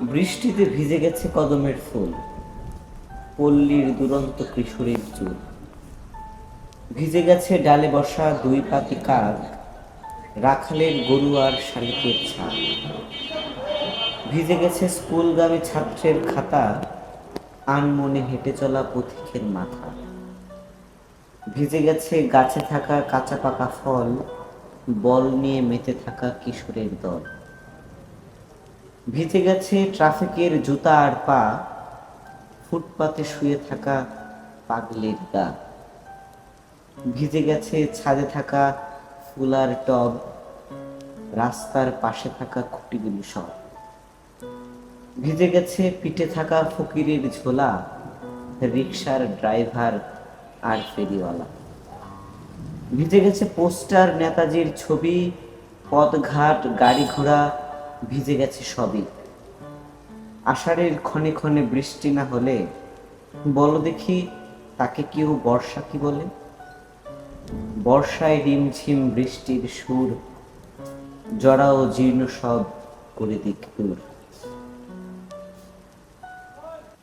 বৃষ্টিতে ভিজে গেছে কদমের ফুল। পল্লীর দুরন্ত কিশোরীর চুল। ভিজে গেছে ডালে বসা দুই পাতি কাক, রাখালের গরু আর শালিকের ছাপ। ভিজে গেছে স্কুলগামী ছাত্রের খাতা, আনমনে হেঁটে চলা পথিকের মাথা। ভিজে গেছে গাছে থাকা কাঁচা পাকা ফল, বল নিয়ে মেতে থাকা কিশোরের দল। ভিজে গেছে ট্রাফিকের জুতা আর পা, ফুটপাতে শুয়ে থাকা পাগলের গা। ভিজে গেছে ছাদে থাকা ফুলার টব, রাস্তার পাশে থাকা খুঁটিগুলি সব। ভিজে গেছে পিঠে থাকা ফকিরের ঝোলা রিক্সার ড্রাইভার আর ফেরিওয়ালা। ভিজে গেছে পোস্টার নেতাজির ছবি, পথঘাট গাড়ি ঘোড়া ভিজে গেছে সবই। আষাঢ়ের ক্ষণে ক্ষণে বৃষ্টি না হলে বলো দেখি তাকে কেউ বর্ষা কি বলে? বর্ষায় রিমঝিম বৃষ্টির সুর জড়া ও জীর্ণ সব করে দিক দূর।